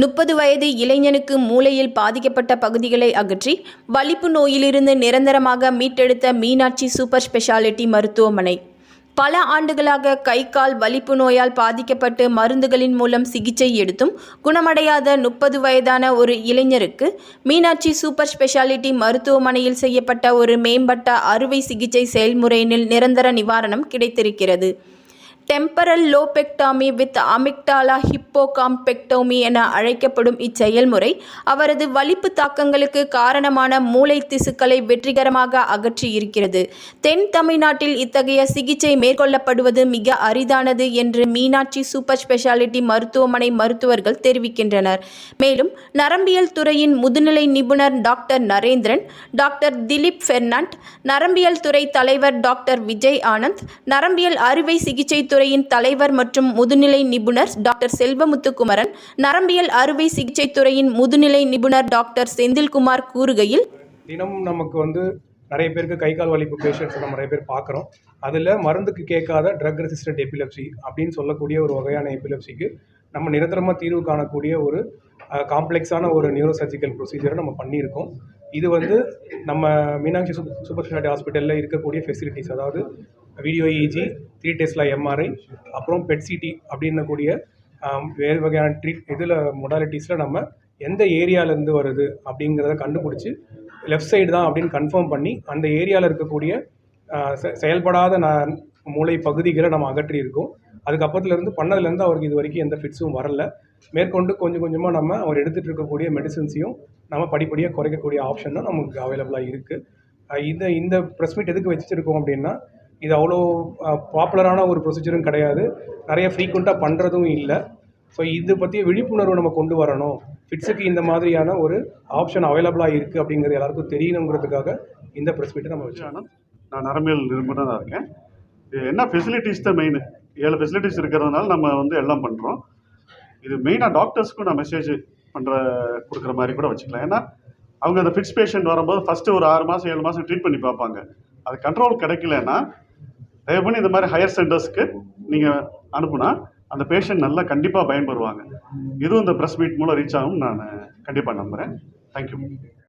முப்பது வயது இளைஞனுக்கு மூளையில் பாதிக்கப்பட்ட பகுதிகளை அகற்றி வலிப்பு நோயிலிருந்து நிரந்தரமாக மீட்டெடுத்த மீனாட்சி சூப்பர் ஸ்பெஷாலிட்டி மருத்துவமனை. பல ஆண்டுகளாக கை கால் வலிப்பு நோயால் பாதிக்கப்பட்டு மருந்துகளின் மூலம் சிகிச்சை எடுத்தும் குணமடையாத முப்பது வயதான ஒரு இளைஞருக்கு மீனாட்சி சூப்பர் ஸ்பெஷாலிட்டி மருத்துவமனையில் செய்யப்பட்ட ஒரு மேம்பட்ட அறுவை சிகிச்சை செயல்முறையினில் நிரந்தர நிவாரணம் கிடைத்திருக்கிறது. Temporal lobectomy with amygdala hippocampectomy என அழைக்கப்படும் இச்செயல்முறை அவரது வலிப்பு தாக்கங்களுக்கு காரணமான மூளை திசுக்களை வெற்றிகரமாக அகற்றி இருக்கிறது தென் தமிழ்நாட்டில் இத்தகைய சிகிச்சை மேற்கொள்ளப்படுவது மிக அரிதானது என்று மீனாட்சி சூப்பர் ஸ்பெஷாலிட்டி மருத்துவமனை மருத்துவர்கள் தெரிவிக்கின்றனர். மேலும் நரம்பியல் துறையின் முதுநிலை நிபுணர் doctor Narendran doctor Dileep Fernand நரம்பியல் துறை தலைவர் டாக்டர் விஜய் ஆனந்த் நரம்பியல் அறுவை சிகிச்சை துறையின் தலைவர் மற்றும் முதுநிலை நிபுணர் டாக்டர் செல்வமுத்துக்குமரன் நரம்பியல் அறுவை சிகிச்சை துறையின் முதுநிலை நிபுணர் டாக்டர் செந்தில்குமார் கூறுகையில் தினம் நமக்கு வந்து நிறைய பேருக்கு கை கால் வலிப்பு பேஷண்ட்ஸ் நம்ம நிறைய பேர் பார்க்குறோம். அதில் மருந்துக்கு கேட்காத ட்ரக் ரெசிஸ்டன்ட் எபிலப்சி அப்படின்னு சொல்லக்கூடிய ஒரு வகையான எபிலப்சிக்கு நம்ம நிரந்தரமாக தீர்வு காணக்கூடிய ஒரு காம்ப்ளெக்ஸான ஒரு நியூரோ சர்ஜிக்கல் ப்ரொசீஜரை நம்ம பண்ணியிருக்கோம். இது வந்து நம்ம மீனாட்சி சூப்பர் ஸ்பெஷாலிட்டி ஹாஸ்பிட்டலில் இருக்கக்கூடிய ஃபெசிலிட்டிஸ் அதாவது வீடியோ இஜி த்ரீ டெஸ்ட்ல எம்ஆர்ஐ அப்புறம் பெட் சிடி அப்படின்னக்கூடிய வேறு வகையான ட்ரீட் இதில் மொடாலிட்டிஸில் நம்ம எந்த ஏரியாவிலேருந்து வருது அப்படிங்கிறத கண்டுபிடிச்சி லெஃப்ட் சைடு தான் அப்படின்னு கன்ஃபார்ம் பண்ணி அந்த ஏரியாவில் இருக்கக்கூடிய செ- செயல்படாத ந மூளை பகுதிகளை நம்ம அகற்றி இருக்கோம் அதுக்கப்புறத்துலேருந்து பண்ணதுலேருந்து அவருக்கு இது வரைக்கும் எந்த ஃபிட்ஸும் வரல. மேற்கொண்டு கொஞ்சம் கொஞ்சமாக நம்ம அவர் எடுத்துகிட்டு இருக்கக்கூடிய மெடிசின்ஸையும் நம்ம படிப்படியாக குறைக்கக்கூடிய ஆப்ஷனும் நமக்கு அவைலபிளாக இருக்குது இந்த இந்த ப்ரெஸ் மீட் எதுக்கு வச்சுருக்கோம் அப்படின்னா இது அவ்வளோ பாப்புலரான ஒரு ப்ரொசீஜரும் கிடையாது. நிறைய ஃப்ரீக்வெண்ட்டாக பண்ணுறதும் இல்லை. ஸோ இது பற்றிய விழிப்புணர்வு நம்ம கொண்டு வரணும். ஃபிட்ஸுக்கு இந்த மாதிரியான ஒரு ஆப்ஷன் அவைலபிளாக இருக்குது அப்படிங்கிறது எல்லாருக்கும் தெரியணுங்கிறதுக்காக இந்த ப்ரெஸ் மீட்டை நம்ம வச்சோம் நான் நரம்பியல் நிபுணராக இருக்கேன். என்ன ஃபெசிலிட்டிஸ் தான் மெயின் ஏழு ஃபெசிலிட்டிஸ் இருக்கிறதுனால நம்ம வந்து எல்லாம் பண்ணுறோம் இது மெயினாக டாக்டர்ஸ்க்கும் நான் மெசேஜ் பண்ணுற கொடுக்குற மாதிரி கூட வச்சுக்கலாம். ஏன்னா அவங்க அந்த ஃபிக்ஸ் பேஷண்ட் வரும்போது ஃபஸ்ட்டு ஒரு ஆறு மாதம் ஏழு மாதம் ட்ரீட் பண்ணி பார்ப்பாங்க. அது கண்ட்ரோல் கிடைக்கலன்னா தயவு பண்ணி இந்த மாதிரி ஹையர் சென்டர்ஸ்க்கு நீங்கள் அனுப்புனா அந்த பேஷண்ட் நல்லா கண்டிப்பாக பயன்பெறுவாங்க. இதுவும் இந்த ப்ரெஸ் மீட் மூலம் ரீச் ஆகும் நான் கண்டிப்பாக நம்புகிறேன் தேங்க்யூ